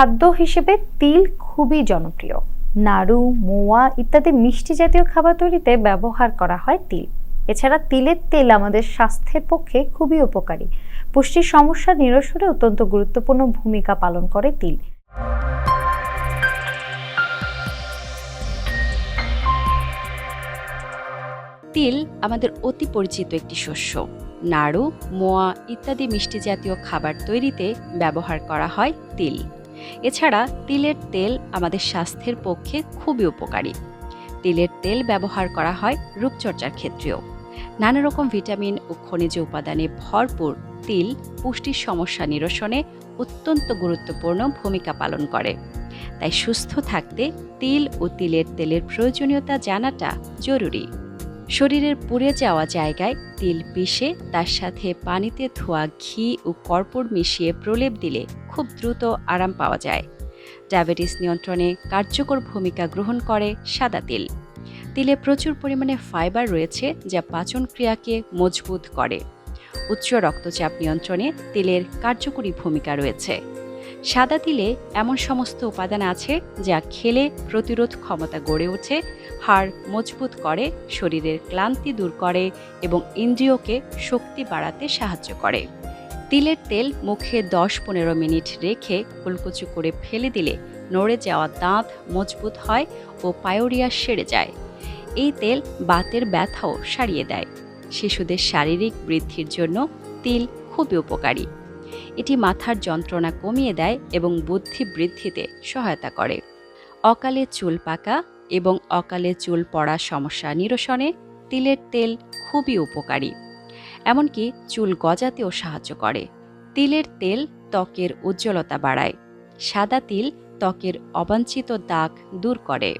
খাদ্য হিসেবে তিল খুবই জনপ্রিয়। নাড়ু, মোয়া ইত্যাদি মিষ্টি জাতীয় খাবার তৈরিতে ব্যবহার করা হয় তিল। এছাড়া তিলের তেল আমাদের স্বাস্থ্যের পক্ষে খুবই উপকারী। পুষ্টির সমস্যা নিরসনে অত্যন্ত গুরুত্বপূর্ণ ভূমিকা পালন করে তিল। তিল আমাদের অতি পরিচিত একটি শস্য। নাড়ু, মোয়া ইত্যাদি মিষ্টি জাতীয় খাবার তৈরিতে ব্যবহার করা হয় তিল। এছাড়া তিলের তেল আমাদের স্বাস্থ্যের পক্ষে খুবই উপকারী। তিলের তেল ব্যবহার করা হয় রূপচর্চার ক্ষেত্রেও। নানা রকম ভিটামিন ও খনিজ উপাদানে ভরপুর তিল পুষ্টির সমস্যা নিরসনে অত্যন্ত গুরুত্বপূর্ণ ভূমিকা পালন করে। তাই সুস্থ থাকতে তিল ও তিলের তেলের প্রয়োজনীয়তা জানাটা জরুরি। শরীরের পুড়ে যাওয়া জায়গায় তিল পিষে তার সাথে পানিতে ধোয়া ঘি ও কর্পূর মিশিয়ে প্রলেপ দিলে খুব দ্রুত আরাম পাওয়া যায়। ডায়াবেটিস নিয়ন্ত্রণে কার্যকর ভূমিকা গ্রহণ করে সাদা তিল। তিলে প্রচুর পরিমাণে ফাইবার রয়েছে যা পাচন ক্রিয়াকে মজবুত করে। উচ্চ রক্তচাপ নিয়ন্ত্রণে তিলের কার্যকরী ভূমিকা রয়েছে। সাদা তিলে এমন সমস্ত উপাদান আছে যা খেলে প্রতিরোধ ক্ষমতা গড়ে ওঠে, হাড় মজবুত করে, শরীরের ক্লান্তি দূর করে এবং ইন্দ্রিয়কে শক্তি বাড়াতে সাহায্য করে। তিলের তেল মুখে দশ পনেরো মিনিট রেখে কুলকুচু করে ফেলে দিলে নড়ে যাওয়া দাঁত মজবুত হয় ও পায়োরিয়া সেরে যায়। এই তেল বাতের ব্যথাও সারিয়ে দেয়। শিশুদের শারীরিক বৃদ্ধির জন্য তিল খুবই উপকারী। এটি মাথার যন্ত্রণা কমিয়ে দেয় এবং বুদ্ধি বৃদ্ধিতে সহায়তা করে। অকালে চুল পাকা এবং অকালে চুল পড়া সমস্যা নিরসনে তিলের তেল খুবই উপকারী। এমনকি চুল গজাতেও সাহায্য করে। তিলের তেল ত্বকের উজ্জ্বলতা বাড়ায়। সাদা তিল ত্বকের অবাঞ্ছিত দাগ দূর করে।